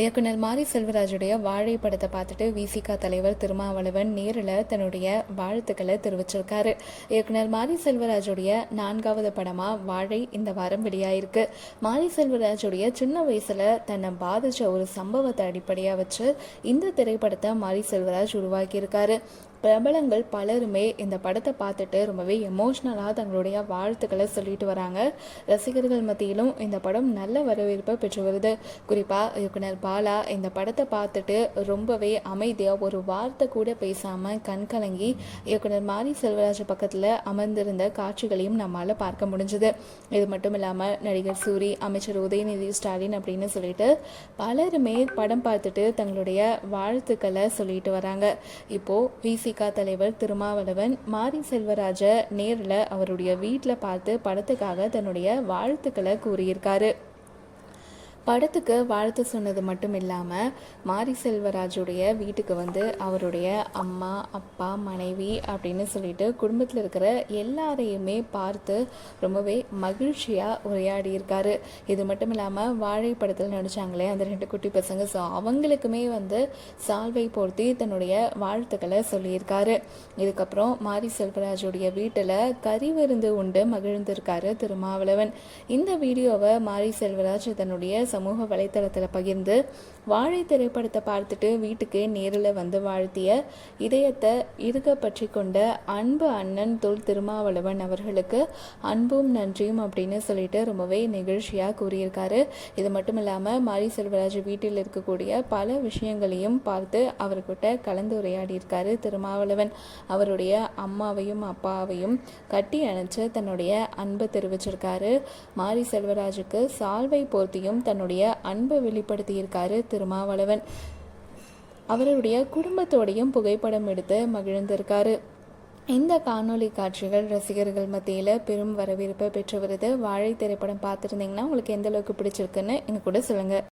இயக்குனர் மாரி செல்வராஜுடைய வாழை படத்தை பார்த்துட்டு விசிகா தலைவர் திருமாவளவன் நேரில் தன்னுடைய வாழ்த்துக்களை தெரிவிச்சிருக்காரு. இயக்குனர் மாரி செல்வராஜுடைய நான்காவது படமாக வாழை இந்த வாரம் வெளியாயிருக்கு. மாரி செல்வராஜுடைய சின்ன வயசில் தன்னை பாதித்த ஒரு சம்பவத்தை அடிப்படையாக வச்சு இந்த திரைப்படத்தை மாரி செல்வராஜ் உருவாக்கியிருக்காரு. பிரபலங்கள் பலருமே இந்த படத்தை பார்த்துட்டு ரொம்பவே எமோஷ்னலாக தங்களுடைய வாழ்த்துக்களை சொல்லிட்டு வராங்க. ரசிகர்கள் மத்தியிலும் இந்த படம் நல்ல வரவேற்பை பெற்று வருது. குறிப்பாக இயக்குனர் பாலா இந்த படத்தை பார்த்துட்டு ரொம்பவே அமைதியாக ஒரு வார்த்தை கூட பேசாமல் கண் கலங்கி இயக்குனர் மாரி செல்வராஜ் பக்கத்தில் அமர்ந்திருந்த காட்சிகளையும் நம்மால் பார்க்க முடிஞ்சது. இது மட்டும் இல்லாமல் நடிகர் சூரி அமைச்சர் உதயநிதி ஸ்டாலின் அப்படின்னு சொல்லிட்டு பலருமே படம் பார்த்துட்டு தங்களுடைய வாழ்த்துக்களை சொல்லிட்டு வராங்க. இப்போது விசிகா தலைவர் திருமாவளவன் மாரி செல்வராஜ நேரில் அவருடைய வீட்டில் பார்த்து படத்துக்காக தன்னுடைய வாழ்த்துக்களை கூறியிருக்காரு. படத்துக்கு வாழ்த்து சொன்னது மட்டும் இல்லாமல் மாரி செல்வராஜுடைய வீட்டுக்கு வந்து அவருடைய அம்மா அப்பா மனைவி அப்படின்னு சொல்லிட்டு குடும்பத்தில் இருக்கிற எல்லாரையுமே பார்த்து ரொம்பவே மகிழ்ச்சியாக உரையாடி இருக்காரு இது மட்டும் இல்லாமல் வாழை படத்தில் நடித்தாங்களே அந்த ரெண்டு குட்டி பசங்க. ஸோ அவங்களுக்குமே வந்து சால்வை போர்த்தி தன்னுடைய வாழ்த்துக்களை சொல்லியிருக்காரு. இதுக்கப்புறம் மாரி செல்வராஜுடைய வீட்டில் கறி விருந்து உண்டு மகிழ்ந்திருக்காரு திருமாவளவன். இந்த வீடியோவை மாரி செல்வராஜ் தன்னுடைய சமூக வலைத்தளத்தில் பகிர்ந்து வாழை திரைப்படத்தை பார்த்துட்டு வீட்டுக்கு நேரில் வந்து வாழ்த்திய இதயத்தை இருக பற்றி கொண்ட அன்பு அண்ணன் தொல் திருமாவளவன் அவர்களுக்கு அன்பும் நன்றியும் அப்படின்னு சொல்லிட்டு ரொம்பவே நிகழ்ச்சியாக கூறியிருக்காரு. இது மட்டும் இல்லாமல் மாரி செல்வராஜ் வீட்டில் இருக்கக்கூடிய பல விஷயங்களையும் பார்த்து அவர்கிட்ட கலந்து உரையாடியிருக்காரு திருமாவளவன். அவருடைய அம்மாவையும் அப்பாவையும் கட்டி அணைச்சு தன்னுடைய அன்பை தெரிவிச்சிருக்காரு. மாரி செல்வராஜுக்கு சால்வை போர்த்தியும் தன்னுடைய அன்பை வெளிப்படுத்தியிருக்காரு திருமாவளவன். அவருடைய குடும்பத்தோடையும் புகைப்படம் எடுத்து மகிழ்ந்திருக்காரு. இந்த காணொளி காட்சிகள் ரசிகர்கள் மத்தியில் பெரும் வரவேற்பை பெற்று வருது. வாழை திரைப்படம் பார்த்துருந்தீங்கன்னா உங்களுக்கு எந்த அளவுக்கு பிடிச்சிருக்குன்னு எனக்கு கூட சொல்லுங்கள்